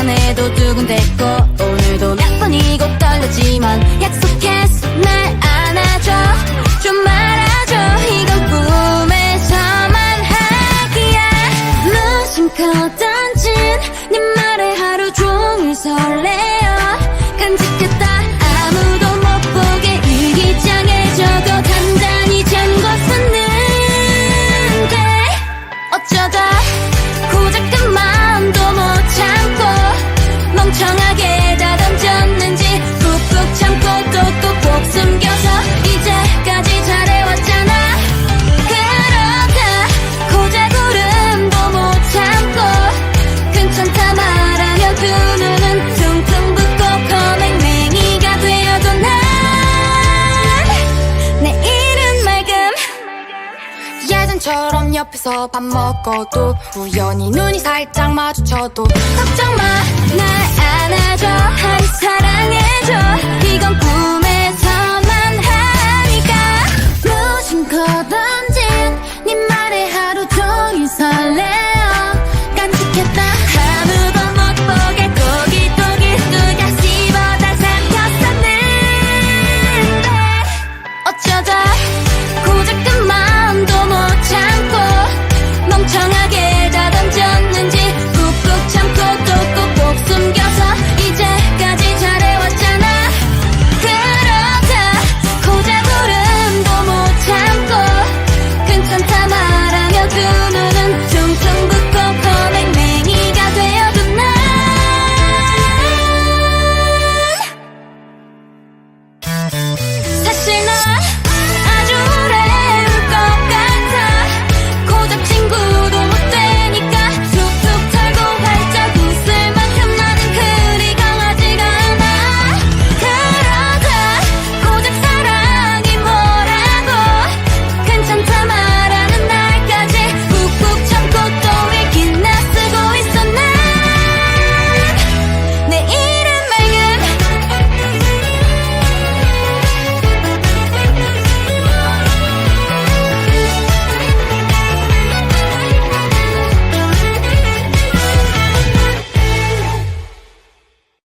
내지는 장난해도 두근댔고 오늘도 몇 번이고 떨렸지만 약속했어 예전처럼 옆에서 밥 먹어도 우연히 눈이 살짝 마주쳐도 걱정 마, 날 안아줘, 한 사랑해줘. 醒呢来